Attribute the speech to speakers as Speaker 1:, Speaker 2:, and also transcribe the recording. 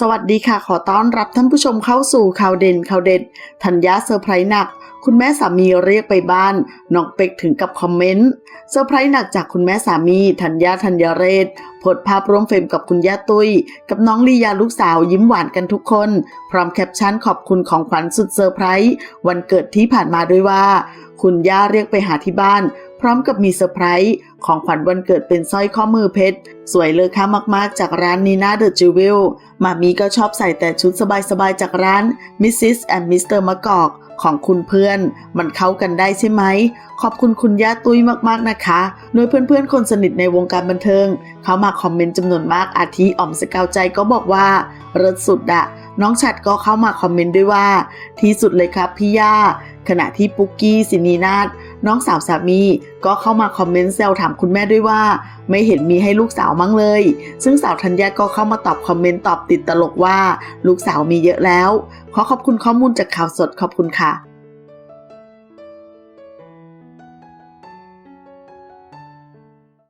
Speaker 1: สวัสดีค่ะ ขอต้อนรับท่านผู้ชมเข้าสู่ข่าวเด่นข่าวเด็ดธัญญาเซอร์ไพรส์หนัก คุณแม่สามีเรียกไปบ้านน้องเป็กถึงกับคอมเมนต์เซอร์ไพรส์หนักจากคุณแม่สามีธัญญาธัญเรศโพสต์ภาพร่วมเฟรมกับคุณย่าตุ้ย กับน้องลียาลูกสาวยิ้มหวานกันทุกคน พร้อมแคปชั่นขอบคุณของขวัญสุดเซอร์ไพรส์วันเกิดที่ผ่านมาด้วยว่า คุณย่าเรียกไปหาที่บ้าน พร้อมกับมีเซอร์ไพรส์ของขวัญวันเกิดเป็นสร้อยข้อมือเพชร สวยเลอค่ามากๆ จากร้านนีน่าเดอะจิวเวลมามีก็ชอบใส่แต่ชุดสบายๆ จากร้าน Mrs. and Mr. มะกอกของคุณเพื่อน มันเข้ากันได้ใช่ไหม ขอบคุณคุณย่าตุ้ยมากๆนะคะโดยเพื่อนๆ คนสนิทในวงการบันเทิง เขามาคอมเมนต์จำนวนมากอาทิอ่อมสกาวใจก็บอกว่าเริศสุดอะน้องฉัดก็เข้ามาคอมเมนต์ด้วยว่า ที่สุดเลยครับพี่ย่า ขณะที่ปุ๊กกี้สินีนาฏ น้องสาวสามีก็เข้ามาคอมเมนต์แซวถามคุณแม่ด้วยว่า ไม่เห็นมีให้ลูกสาวมั้งเลย ซึ่งสาวธัญญาก็เข้ามาตอบคอมเมนต์ตอบติดตลกว่า ลูกสาวมีเยอะแล้ว ขอขอบคุณข้อมูลจากข่าวสดขอบคุณค่ะ